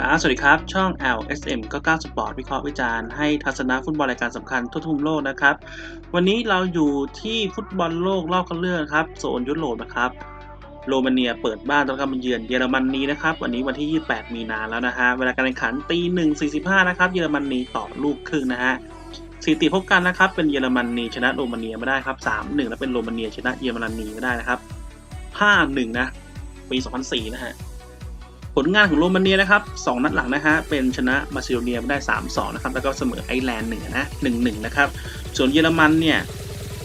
ครับ สวัสดีครับ ช่อง LSM 99 Sport วิเคราะห์วิจารณ์ให้ทัศนะฟุตบอลรายการสำคัญทั่วทุกมุมโลกนะครับ วันนี้เราอยู่ที่ฟุตบอลโลกรอบคัดเลือกครับ โซนยุโรปนะครับ โรมาเนียเปิดบ้านต้อนรับมาเยือนเยอรมนีนะครับ วันนี้วันที่ 28 มีนาแล้วนะฮะ เวลาการแข่งขันตี1.45 นะครับ เยอรมนีต่อลูกครึ่งนะฮะสถิติพบกันนะครับ เป็นเยอรมนีชนะโรมาเนียไมาได้ครับ3-1 แล้วเป็นโรมาเนียชนะเยอรมนีไมาได้นะครับ5-1นะ ปี 2004 นะฮะ ผลงานของโรมาเนียนะครับ2นัดหลังนะฮะเป็นชนะมาซิโดเนียมาได้ 3-2 นะครับ แล้วก็เสมอไอร์แลนด์1นะ1-1นะครับ ส่วนเยอรมันเนี่ย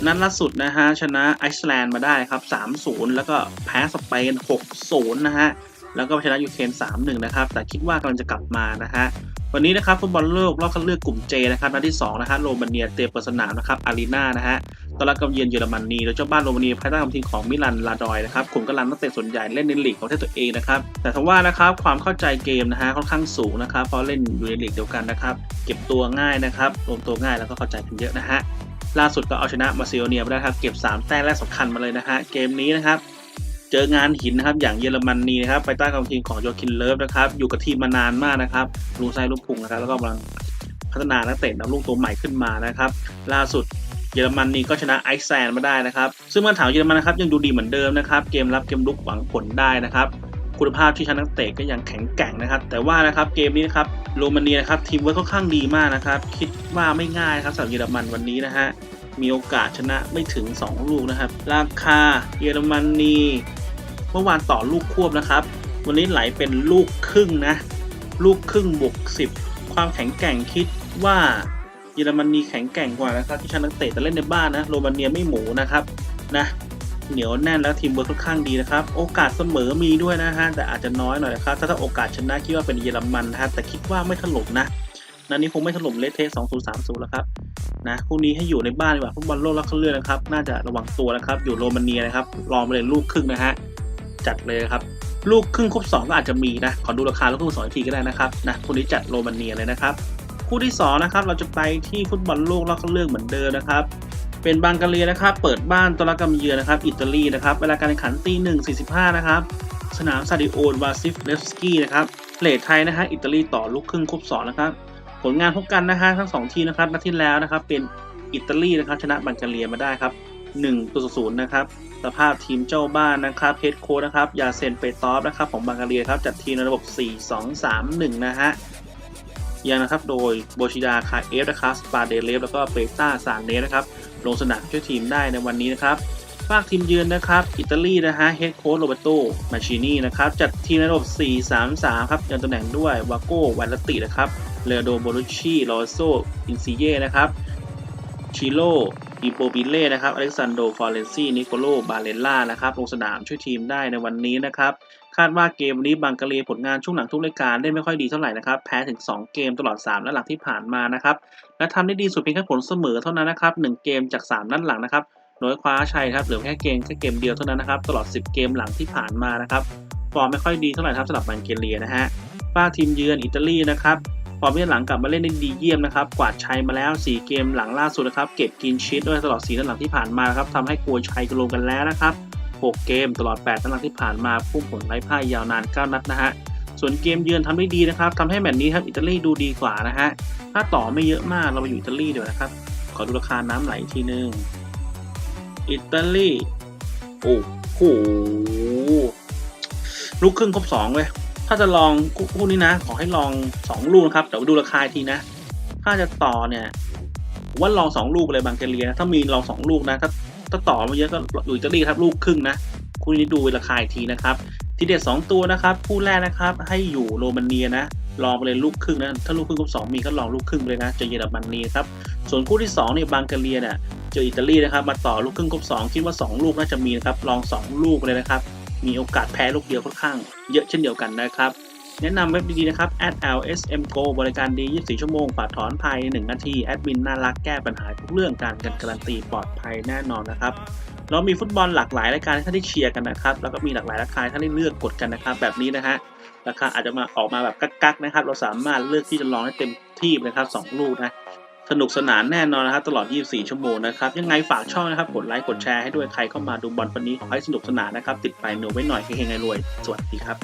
นัดล่าสุดนะฮะชนะไอซ์แลนด์มาได้ครับ3-0 แล้วก็แพ้สเปน 6-0 นะฮะแล้วก็ชนะยูเครน3-1 นะครับ แต่คิดว่ากำลังจะกลับมานะฮะวันนี้นะครับฟุตบอลโลกรอบคัดเลือกกลุ่ม J นะครับนัดที่2นะฮะโรมาเนียเตะเปิดสนามนะครับอารีนานะฮะ ต้อนรับกับเยือนเยอรมนีโดยเจ้าบ้านโรมาเนียภายใต้การทีมของมิลันลาดอยนะครับขุมกำลังนักเตะส่วนใหญ่เล่นในลีกของประเทศตัวเองนะครับแต่ทว่านะครับความเข้าใจเกมนะฮะค่อนข้างสูงนะครับเพราะเล่นอยู่ในลีกเดียวกันนะครับเก็บตัวง่ายนะครับรวมตัวง่ายแล้วก็เข้าใจกันเยอะนะฮะล่าสุดก็เอาชนะมาซิโอเนียมาได้ครับเก็บ 3 แต้มแรกสำคัญมาเลยนะฮะเกมนี้นะครับเจองานหินนะครับอย่างเยอรมนีนะครับไปใต้กองทีมของโยคินเลิฟนะครับอยู่กับทีมมานานมากนะครับลูไซลูกพุงนะครับแล้วก็กำลังพัฒนานักเตะดาวรุ่งตัวใหม่ขึ้นมานะครับล่าสุด เยอรมนนีก็ชนะไอซ์แลนด์มาได้นะครับ ซึ่งมารถามเยอรมันนะครับยังดูดีเหมือนเดิมนะครับเกมรับเกมลุกหวังผลได้นะครับคุณภาพที่ชั้นนักเตะก็ยังแข็งแกร่งนะครับ แต่ว่านะครับเกมนี้นะครับโรมาเนียนะครับทีมเวิร์คค่อนข้างดีมากนะครับ คิดว่าไม่ง่ายครับสำหรับเยอรมันวันนี้นะฮะมีโอกาสชนะไม่ถึง 2 ลูกนะครับ ราคาเยอรมนีเมื่อวานต่อลูกควบนะครับ วันนี้ไหลเป็นลูกครึ่งนะ ลูกครึ่งบวก10 ความแข็งแกร่งคิดว่า เยอรมนีแข็งแกร่งกว่านะครับที่ชนะนักเตะแต่เล่นในบ้านนะโรมาเนียไม่หมูนะครับนะเหนียวแน่นแล้วทีมเวิร์คค่อนข้างดีนะครับ โอกาสเสมอมีด้วยนะฮะแต่อาจจะน้อยหน่อยนะครับ ถ้าถ้าโอกาสชนะคิดว่าเป็นเยอรมันนะฮะแต่คิดว่าไม่ถล่มนะนัดนี้คงไม่ถล่มเลเทะ2 0 3 0แล้วครับนะคู่นี้ให้อยู่ในบ้านดีกว่าฟุตบอลโลกรอบคัดเลือกนะครับ น่าจะระวังตัวนะครับ อยู่โรมาเนียนะครับลองไปเลยลูกครึ่งนะฮะจัดเลยครับลูกครึ่งครบ2ก็อาจจะมีนะขอดูราคาลูกครึ่งสองทีก็ได้นะครับนะคู่นี้จัดโรมาเนียเลยนะครับ คู่ที่สองนะครับเราจะไปที่ฟุตบอลโลกรอบคัดเลือกเหมือนเดิมนะครับเป็นบังกาเรียนะครับ เปิดบ้านต้อนรับกำเยือนนะครับ อิตาลีนะครับ เวลาการแข่งขันตีหนึ่งสี่สิบห้านะครับ สนามซาดิโอวาซิฟเลฟสกี้นะครับเลทไทยนะฮะ อิตาลีต่อลูกครึ่งครบสองนะครับ ผลงานพบกันนะฮะทั้งสองทีนะครับ นัดที่แล้วนะครับ เป็นอิตาลีนะครับ ชนะบังกาเรียมาได้ครับ1ตัวศูนย์นะครับ สภาพทีมเจ้าบ้านนะครับเฮดโค้ชนะครับ ยาเซนเปตอฟนะครับของบังกาเรียครับ จัดทีมในระบบ 4-2-3-1 นะฮะ ยังนะครับโดยโบชิดาคาเอฟนะครับสปาเดเลฟแล้วก็เปต้าซานเนสนะครับลงสนามช่วยทีมได้ในวันนี้นะครับฝากทีมเยือนนะครับอิตาลีนะฮะเฮดโค้ชโรเบโตมาชินีนะครับจัดทีมในระบบ 4-3-3 ครับยังตำแหน่งด้วยวาโก้วันลตินะครับเลโดโบรุชีโรโซอินซิเย่นะครับชิโลอิโปบิเล่นะครับอเล็กซานโดฟอร์เรนซีนิโคโลบาเลล่านะครับลงสนามช่วยทีมได้ในวันนี้นะครับ คาดว่าเกมนี้บังกาเรียผลงานช่วงหลังทุกรายการได้ไม่ค่อยดีเท่าไหร่นะครับ แพ้ถึง 2 เกมตลอด 3 นัดหลังที่ผ่านมานะครับ และทำได้ดีสุดเพียงแค่ผลเสมอเท่านั้นนะครับ1เกมจาก 3 นัดหลังนะครับโดยคว้าชัยครับเหลือแค่เกมแค่เกมเดียวเท่านั้นนะครับ ตลอด 10 เกมหลังที่ผ่านมานะครับฟอร์มไม่ค่อยดีเท่าไหร่ครับสำหรับบังกาเรียนะฮะฝ้าทีมเยือนอิตาลีนะครับฟอร์มที่หลังกลับมาเล่นได้ดีเยี่ยมนะครับ กวาดชัยมาแล้ว 4 เกมหลังล่าสุดนะครับ เก็บกินชีตด้วยตลอด4นัดหลังที่ผ่านมาครับทำให้กลัวชัยกลงกันแล้วนะครับ 6 เกมตลอด 8 นัดที่ผ่านมาพุ่งผลไร้พ่ายยาวนาน 9 นัดนะฮะ ส่วนเกมเยือนทำได้ดีนะครับทำให้แมตช์นี้ครับอิตาลีดูดีกว่านะฮะ ถ้าต่อไม่เยอะมากเราไปอยู่อิตาลีเดี๋ยวนะครับ ขอดูราคาน้ำไหลอีกทีนึง อิตาลี โอ้โห ลูกครึ่งครบสองเลยถ้าจะลองคู่นี้นะ ขอให้ลอง 2 ลูกนะครับ เดี๋ยวดูราคาอีกทีนะ ถ้าจะต่อเนี่ยว่าลอง 2 ลูกเลยบางเกเลียนะถ้ามีลอง 2 ลูกนะถ้า ถ้าต่อมาเยอะก็อยู่อิตาลีครับลูกครึ่งนะคู่นี้ดูราคาอีกทีนะครับ ทีเด็ด2ตัวนะครับคู่แรกนะครับให้อยู่โรมาเนียนะลองไปเลยลูกครึ่งนะถ้าลูกครึ่งกับสองมีก็ลองลูกครึ่งเลยนะเจอเยอรมนีครับส่วนคู่ที่2เนี่ยบางกาเลียเนี่ยเจออิตาลีนะครับมาต่อลูกครึ่งครบ2คิดว่า 2 ลูกน่าจะมีนะครับลอง 2 ลูกเลยนะครับมีโอกาสแพ้ลูกเดียวค่อนข้าง เยอะเช่นเดียวกันนะครับ แนะนำเว็บดีๆนะครับ @lsm go บริการดี 24 ชั่วโมงฝากถอนภายใน1นาทีแอดมินน่ารักแก้ปัญหาทุกเรื่องการกันการันตีปลอดภัยแน่นอนนะครับเรามีฟุตบอลหลากหลายรายการให้ท่านได้เชียร์กันนะครับ แล้วก็มีหลากหลายราคาให้ท่านได้เลือกกดกันนะครับ แบบนี้นะฮะราคาอาจจะมาออกมาแบบกักๆนะครับ เราสามารถเลือกที่จะลองให้เต็มที่นะครับ 2 ลูกนะสนุกสนานแน่นอนนะครับตลอด 24 ชั่วโมงนะครับ ยังไงฝากช่องนะครับ กดไลค์ กดแชร์ให้ด้วยใครเข้ามาดูบอลวันนี้ขอให้สนุกสนานนะครับ ติดไปหนูไว้หน่อยเฮงๆไงรวย สวัสดีครับ